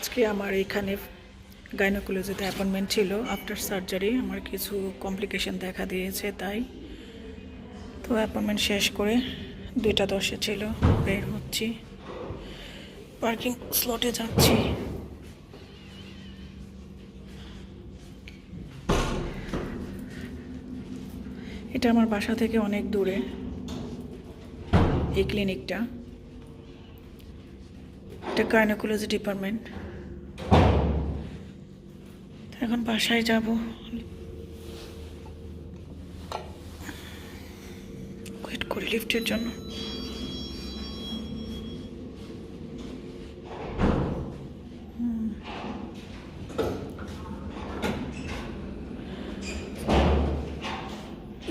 আজকে আমার এখানে গাইনোকোলজিতে অ্যাপয়েন্টমেন্ট ছিল আফটার সার্জারি আমার কিছু কমপ্লিকেশন দেখা দিয়েছে তাই। তো অ্যাপয়েন্টমেন্ট শেষ করে দুইটা দশে ছিল, বের হচ্ছি। পার্কিং স্লটে যাচ্ছি। এটা আমার বাসা থেকে অনেক দূরে, এই ক্লিনিকটা এটা গাইনোকোলজি ডিপার্টমেন্ট এখন বাসায় যাব। ওয়েট করি লিফটের জন্য।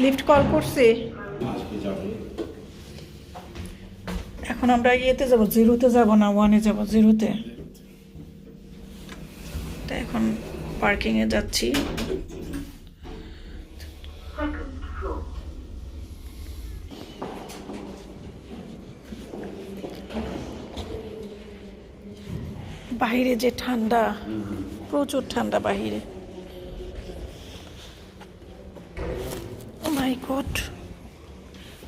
লিফট কল করছে। এখন আমরা ইয়েতে যাব জিরোতে যাব না ওয়ানে যাব জিরোতে তো এখন পার্কিংয়ে যাচ্ছি। বাইরে যে ঠান্ডা, প্রচুর ঠান্ডা বাইরে। ও মাই গড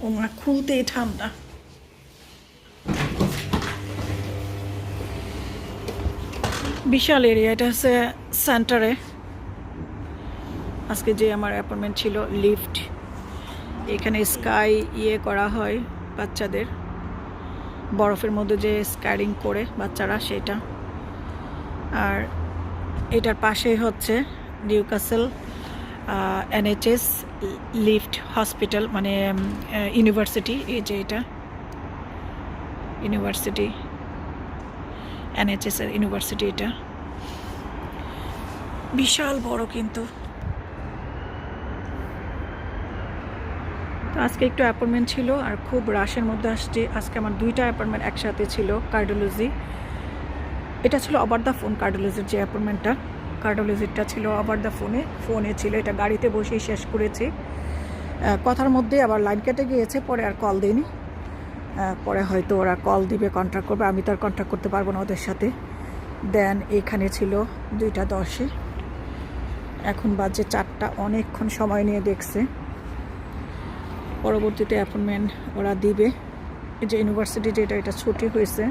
ও মা খুলতেই ঠান্ডা। বিশাল এরিয়া এটা হচ্ছে সেন্টারে আজকে যে আমার অ্যাপয়েন্টমেন্ট ছিল লিফট এখানে স্কাই ইয়ে করা হয় বাচ্চাদের। বরফের মধ্যে যে স্কাইডিং করে বাচ্চারা, সেটা। আর এটার পাশেই হচ্ছে Newcastle NHS lift hospital মানে ইউনিভার্সিটি এই যে এটা। ইউনিভার্সিটি এনএচএস এর ইউনিভার্সিটি এটা। বিশাল বড় কিন্তু। তো আজকে একটু অ্যাপয়েন্টমেন্ট ছিল আর খুব রাশের মধ্যে আসছে। আজকে আমার দুইটা অ্যাপয়েন্টমেন্ট একসাথে ছিল কার্ডিওলজি এটা ছিল আবার দ্য ফোন কার্ডিওলজির যে অ্যাপয়েন্টমেন্টটা কার্ডিওলজিরটা ছিল আবার দ্য ফোনে ফোনে ছিল। এটা গাড়িতে বসেই শেষ করেছি। কথার মধ্যে আবার লাইন কেটে গিয়েছে, পরে আর কল দিইনি। পরে হয়তো ওরা কল দিবে কন্ট্যাক্ট করবে। আমি তো আর কন্ট্যাক্ট করতে পারব না ওদের সাথে। দেন এখানে ছিল দুইটা দশে। এখন বাজে চারটা, অনেকক্ষণ সময় নিয়ে দেখছে। পরবর্তীতে অ্যাপয়েন্টমেন্ট ওরা দিবে। এই যে ইউনিভার্সিটি যেটা এটা ছুটি হয়েছে।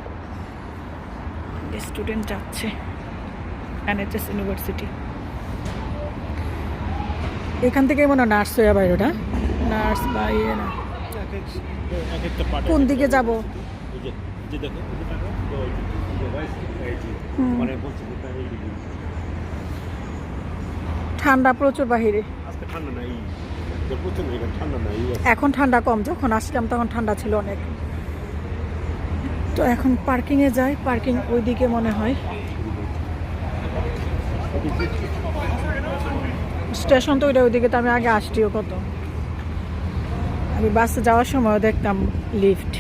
স্টুডেন্ট যাচ্ছে এনএচএস ইউনিভার্সিটি এখান থেকে মনে হয় নার্স হয়ে বাইরে ওটা নার্স বা ইয়ে না। কোন দিকে যাব। মানে ঠান্ডা প্রচুর বাহিরে। এখন ঠান্ডা কম যখন আসলাম তখন ঠান্ডা ছিল অনেক। তো এখন পার্কিংয়ে যাই পার্কিং ওইদিকে মনে হয়। স্টেশন তো ওইটা ওইদিকে তো আমি আগে আসছিও কত। আমি বাসে যাওয়ার সময় দেখতাম লিফট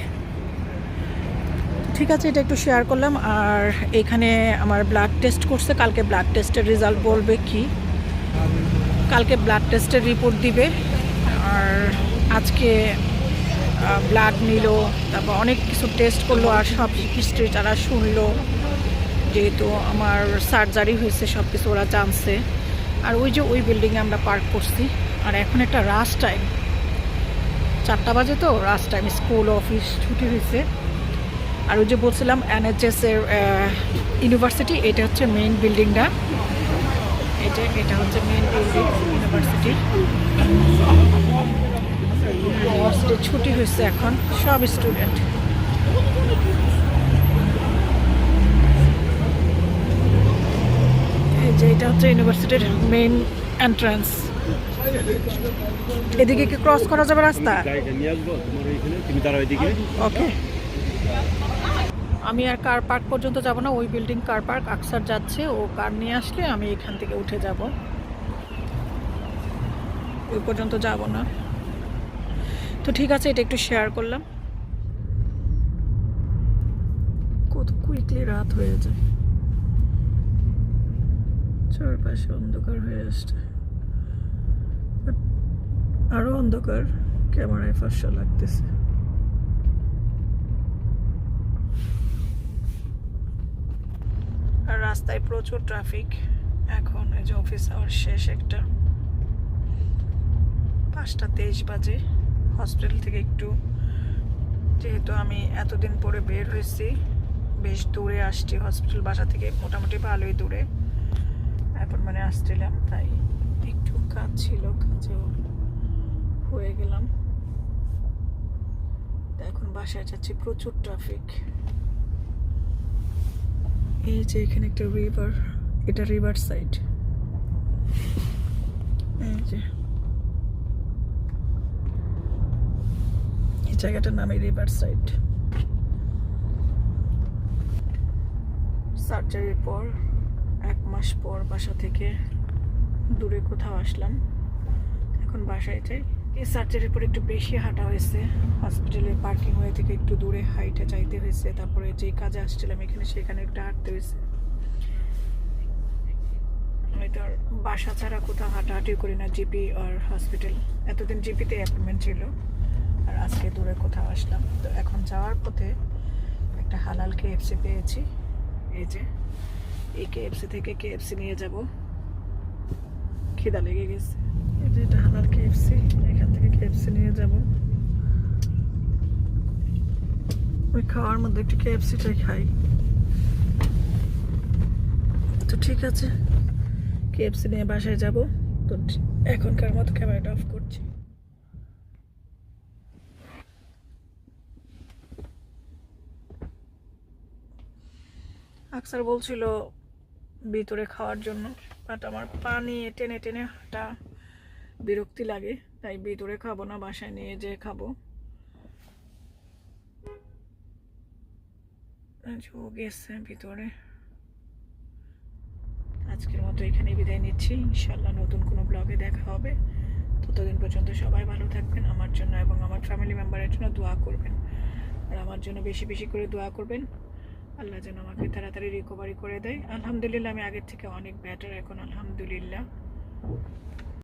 ঠিক আছে, এটা একটু শেয়ার করলাম। আর এখানে আমার ব্লাড টেস্ট করছে, কালকে ব্লাড টেস্টের রেজাল্ট বলবে কি? কালকে ব্লাড টেস্টের রিপোর্ট দিবে। আর আজকে ব্লাড নিল, তারপর অনেক কিছু টেস্ট করল, আর সব হিস্ট্রি তারা শুনলো, যেহেতু আমার সার্জারি হয়েছে সব কিছু ওরা জানছে। আর ওই যে ওই বিল্ডিংয়ে আমরা পার্ক করছি। আর এখন একটা রাস টাইম চারটা বাজে তো রাস টাইম স্কুল অফিস ছুটি হয়েছে। আর ওই যে বলছিলাম এনএচএস এর ইউনিভার্সিটি এটা হচ্ছে মেইন বিল্ডিংটা যে এটা হচ্ছে মেইন বিল্ডিং ইউনিভার্সিটি ইউনিভার্সিটি ছুটি হয়েছে এখন, সব স্টুডেন্ট এই যে, এটা হচ্ছে ইউনিভার্সিটির মেইন এন্ট্রান্স এদিকে কি ক্রস করা যাবে রাস্তা? ওকে আমি আর কার পার্ক পর্যন্ত যাব না, ওই বিল্ডিং কার পার্ক আকসার যাচ্ছে, ও কার নিয়ে আসলে আমি এখান থেকে উঠে যাব। ওই পর্যন্ত যাব না। তো ঠিক আছে, এটা একটু শেয়ার করলাম। কত কুইকলি রাত হয়ে যায়। চারপাশে অন্ধকার হয়ে আসছে। But আরও অন্ধকার, ক্যামেরায় ফর্সা লাগতেছে। আর রাস্তায় প্রচুর ট্রাফিক এখন এই যে অফিস আওয়ার শেষ একটা। পাঁচটা তেইশ বাজে। হসপিটাল থেকে একটু, যেহেতু আমি এতদিন পরে বের হয়েছি, বেশ দূরে আসছি। হসপিটাল বাসা থেকে মোটামুটি ভালোই দূরে। এখন মানে আসছিলাম, তাই কাজ ছিল কাজেও হয়ে গেলাম। এখন বাসায় যাচ্ছি, প্রচুর ট্রাফিক এই যে এখানে একটা রিভার এটা রিভার সাইড এই যে। জায়গাটার নামে রিভার সাইড সার্জারির পর, এক মাস পর বাসা থেকে দূরে কোথাও আসলাম। এখন বাসায় যাই। এই সার্জারির পর একটু বেশি হাঁটা হয়েছে। হসপিটালের পার্কিং হয়ে থেকে একটু দূরে হাইটে যাইতে হয়েছে। তারপরে যেই কাজে আসছিলাম এখানে, সেখানে একটু হাঁটতে হয়েছে। আর বাসা ছাড়া কোথাও হাঁটাহাঁটি করি না জিপি আর হসপিটাল এতদিন জিপিতে অ্যাপয়েন্টমেন্ট ছিল। আর আজকে দূরে কোথাও আসলাম। তো এখন যাওয়ার পথে একটা হালাল কেএফসি পেয়েছি। এই যে, এই কেএফসি থেকে কেএফসি নিয়ে যাব। খিদা লেগে গেছে। এখান থেকে নিয়ে ওই খাওয়ার মধ্যে একটু খাই। তো ঠিক আছে কেএফসি নিয়ে বাসায় তো এখনকার মতো ক্যামেরাটা অফ করছি। আকসার বলছিল ভিতরে খাওয়ার জন্য। বাট আমার পানি টেনে টেনে হাঁটা বিরক্তি লাগে, তাই ভিতরে খাব না, বাসায় নিয়ে যেয়ে খাব। গেছে ভিতরে। আজকের মতো এখানে বিদায় নিচ্ছি। ইনশাল্লাহ নতুন কোনো ব্লগে দেখা হবে। ততদিন পর্যন্ত সবাই ভালো থাকবেন, আমার জন্য এবং আমার ফ্যামিলি মেম্বারের জন্য দোয়া করবেন। আর আমার জন্য বেশি বেশি করে দোয়া করবেন। আল্লাহ যেন আমাকে তাড়াতাড়ি রিকভারি করে দেয়। আলহামদুলিল্লাহ, আমি আগের থেকে অনেক বেটার এখন আলহামদুলিল্লাহ।